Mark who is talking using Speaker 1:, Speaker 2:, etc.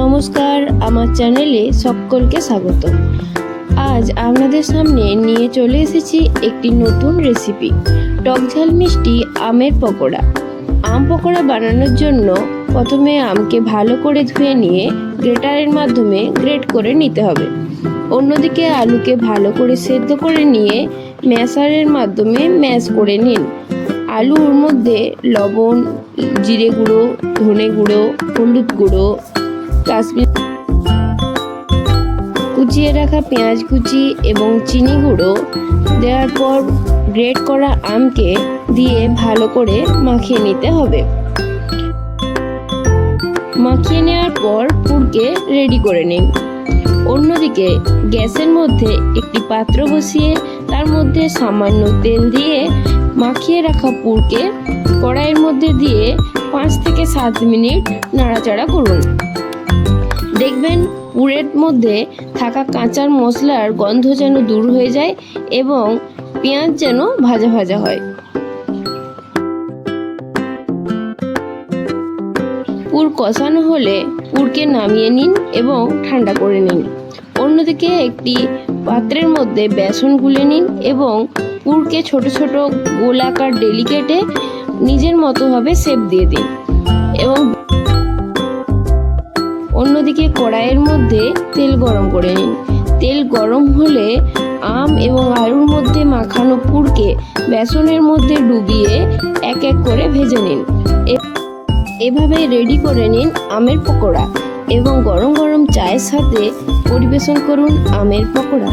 Speaker 1: নমস্কার, আমার চ্যানেলে সকলকে স্বাগত। আজ আপনাদের সামনে নিয়ে চলে এসেছি একটি নতুন রেসিপি টকঝাল মিষ্টি আমের পকোড়া। আম পকোড়া বানানোর জন্য প্রথমে আমকে ভালো করে ধুয়ে নিয়ে গ্রেটারের মাধ্যমে গ্রেট করে নিতে হবে। অন্যদিকে আলুকে ভালো করে সেদ্ধ করে নিয়ে ম্যাশারের মাধ্যমে ম্যাশ করে নিন। আলুর মধ্যে লবণ, জিরে গুঁড়ো, ধনে গুঁড়ো, হলুদ গুঁড়ো কাশ্মীর কুচিয়ে রাখা পেঁয়াজ কুচি এবং চিনি গুঁড়ো দেওয়ার পর গ্রেট করা আমকে দিয়ে ভালো করে মাখিয়ে নিতে হবে। মাখিয়ে নেওয়ার পর পুরকে রেডি করে নিন। অন্যদিকে গ্যাসের মধ্যে একটি পাত্র বসিয়ে তার মধ্যে সামান্য তেল দিয়ে মাখিয়ে রাখা পুরকে কড়াইয়ের মধ্যে দিয়ে পাঁচ থেকে সাত মিনিট নাড়াচাড়া করুন। দেখবেন পুরের মধ্যে থাকা কাঁচার মশলার গন্ধ যেন দূর হয়ে যায় এবং পেঁয়াজ যেন ভাজা ভাজা হয়। পুর কষানো হলে পুরকে নামিয়ে নিন এবং ঠান্ডা করে নিন। অন্যদিকে একটি পাত্রের মধ্যে বেসন গুলে নিন এবং পুরকে ছোট ছোট গোলাকার ডেলিকেটে নিজের মতোভাবে সেপ দিয়ে দিন এবং অন্যদিকে কড়াইয়ের মধ্যে তেল গরম করে নিন। তেল গরম হলে আম এবং আলুর মধ্যে মাখানো পুরকে বেসনের মধ্যে ডুবিয়ে এক এক করে ভেজে নিন। এভাবে রেডি করে নিন আমের পকোড়া এবং গরম গরম চায়ের সাথে পরিবেশন করুন আমের পকোড়া।